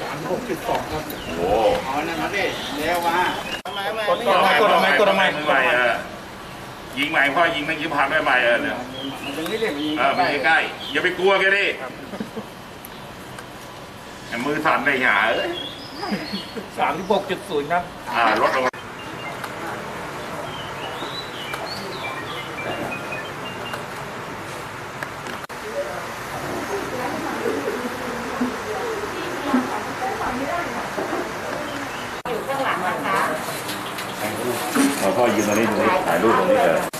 สามหกจุดสองครับโอ้อ๋อนั่นนะดิเร็วมาทำไมไม่กดกดทำไมกดทำไมกดทำไมใหม่ออยิงใหม่พ่อยิงมันยิงผ่านไม่ใหม่เออเนี่ยมันถึงไม่เรียกยิงเออมันใกล้อย่าไปกลัวแกดิมือสั่นได้หาเอ้ยสามสิบหกจุดศูนย์ครับอ่ารถลง อยู่ข้างหลังนะคะ เราพ่อยืนตรงนี้ตรงนี้ถ่ายรูปตรงนี้เออ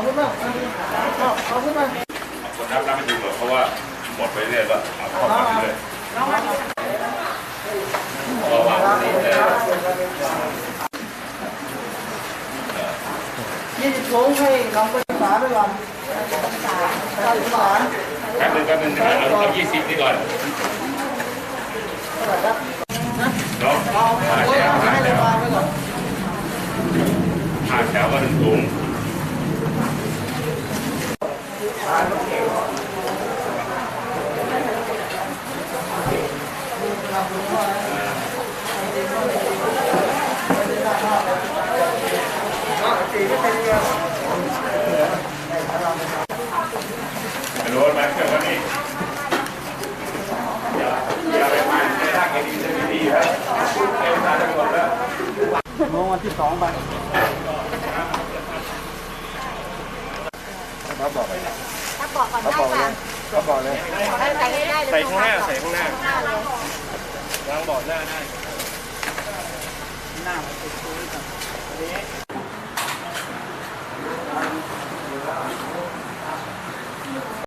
คนรับรับไม่ถึงหรอกเพราะว่าหมดไปเรื่อยก็เอาเข้ามาเรื่อยเพราะว่านี่เออยี่สิบถุงให้น้องไปศึกษาไปก่อนการศึกษาแป๊บนึงแป๊บนึงเอาเอายี่สิบนี่ก่อนเนาะห้าแถวห้าให้แถโรงพวยาบาลไปก่อนห้าแถวก็หนึ่งถุง รู้ว่ามันเกิดวันนี้อย่าอย่าไปมันในร่างไอ้ดีจะไม่ดีครับพูดเองตาจะหมดแล้วมองวันที่สองไปถ้าบอกก่อนได้ค่ะก็บอกเลยได้ใส่ให้ได้เลยใส่ข้างหน้าใส่ข้างหน้า ล้างบ่อหน้าได้หน้ามันติดตัวกับ